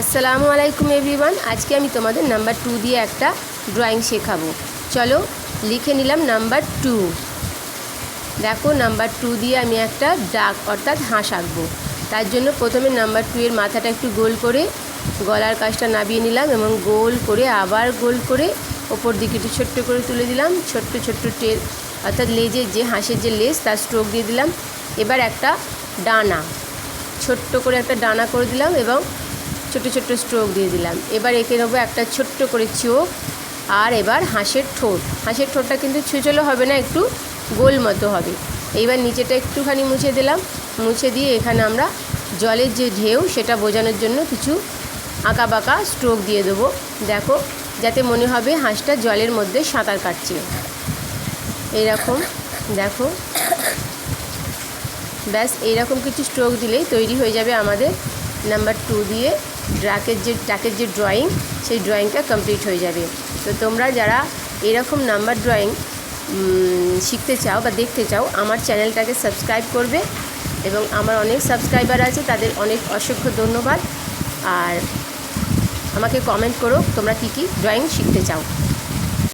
আসসালামু আলাইকুম এভরিওয়ান। আজকে আমি তোমাদের নাম্বার টু দিয়ে একটা ড্রয়িং শেখাবো। চলো লিখে নিলাম নাম্বার টু। দেখো নাম্বার টু দিয়ে আমি একটা ডাক অর্থাৎ হাঁস আঁকবো। তার জন্য প্রথমে নাম্বার টু এর মাথাটা একটু গোল করে গলার কাজটা নাবিয়ে নিলাম এবং গোল করে আবার গোল করে ওপর দিকে একটু ছোট্ট করে তুলে দিলাম। ছোট্ট ছোট্ট টের অর্থাৎ লেজের যে হাঁসের যে লেজ, তার স্ট্রোক দিয়ে দিলাম। এবার একটা ডানা, ছোট্ট করে একটা ডানা করে দিলাম এবং ছোট ছোট্ট স্ট্রোক দিয়ে দিলাম। এবার এঁকে নেব একটা ছোট্ট করে চোখ আর এবার হাঁসের ঠোঁট। হাঁসের ঠোঁটটা কিন্তু ছুচলো হবে না, একটু গোল মতো হবে। এইবার নিচেটা একটুখানি মুছে দিলাম। মুছে দিয়ে এখানে আমরা জলের যে ঢেউ, সেটা বোঝানোর জন্য কিছু আঁকা বাঁকা স্ট্রোক দিয়ে দেবো। দেখো, যাতে মনে হবে হাঁসটা জলের মধ্যে সাঁতার কাটছে। এইরকম, দেখো। ব্যাস, এইরকম কিছু স্ট্রোক দিলেই তৈরি হয়ে যাবে আমাদের নাম্বার টু দিয়ে। ড্রাকের যে ট্রাকের যে ড্রয়িং সেই ড্রয়িংটা কমপ্লিট হয়ে যাবে। তো তোমরা যারা এরকম নাম্বার ড্রয়িং শিখতে চাও বা দেখতে চাও, আমার চ্যানেলটাকে সাবস্ক্রাইব করবে এবং আমার অনেক সাবস্ক্রাইবার আছে, তাদের অনেক অসংখ্য ধন্যবাদ। আর আমাকে কমেন্ট করো তোমরা কী কী ড্রয়িং শিখতে চাও।